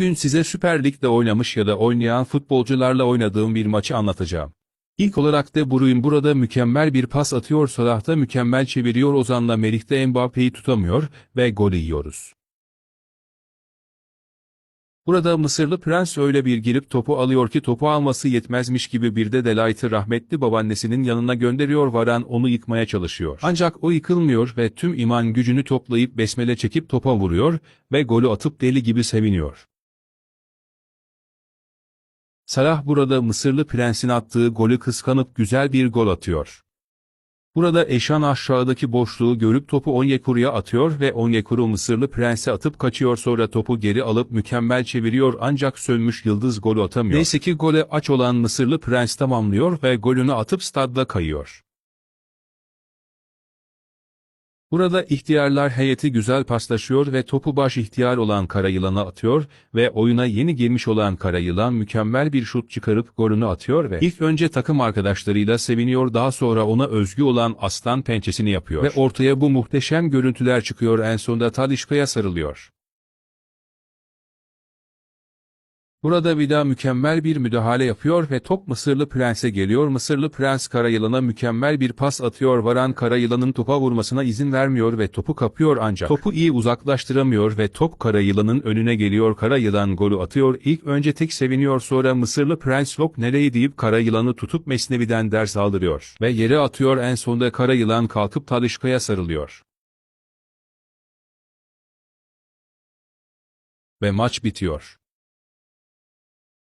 Bugün size Süper Lig'de oynamış ya da oynayan futbolcularla oynadığım bir maçı anlatacağım. İlk olarak De Bruyne burada mükemmel bir pas atıyor Salah da mükemmel çeviriyor Ozan'la Melih de Mbappe'yi tutamıyor ve golü yiyoruz. Burada Mısırlı prens öyle bir girip topu alıyor ki topu alması yetmezmiş gibi bir de Delight'ı rahmetli babaannesinin yanına gönderiyor Varan onu yıkmaya çalışıyor. Ancak o yıkılmıyor ve tüm iman gücünü toplayıp besmele çekip topa vuruyor ve golü atıp deli gibi seviniyor. Salah burada Mısırlı prensin attığı golü kıskanıp güzel bir gol atıyor. Burada Eşan aşağıdaki boşluğu görüp topu Onyekuru'ya atıyor ve Onyekuru Mısırlı prense atıp kaçıyor sonra topu geri alıp mükemmel çeviriyor ancak sönmüş yıldız golü atamıyor. Neyse ki gole aç olan Mısırlı prens tamamlıyor ve golünü atıp stadda kayıyor. Burada ihtiyarlar heyeti güzel paslaşıyor ve topu baş ihtiyar olan Karayılan'a atıyor ve oyuna yeni girmiş olan Karayılan mükemmel bir şut çıkarıp golünü atıyor ve ilk önce takım arkadaşlarıyla seviniyor daha sonra ona özgü olan aslan pençesini yapıyor ve ortaya bu muhteşem görüntüler çıkıyor en sonunda Talişka'ya sarılıyor. Burada Vida mükemmel bir müdahale yapıyor ve top Mısırlı Prens'e geliyor. Mısırlı Prens Karayılan'a mükemmel bir pas atıyor. Varan Karayılan'ın topa vurmasına izin vermiyor ve topu kapıyor ancak topu iyi uzaklaştıramıyor ve top Karayılan'ın önüne geliyor. Karayılan golü atıyor. İlk önce tek seviniyor sonra Mısırlı Prens Lok nereye deyip Karayılan'ı tutup Mesnevi'den ders aldırıyor ve yere atıyor en sonunda Karayılan kalkıp Talişka'ya sarılıyor. Ve maç bitiyor.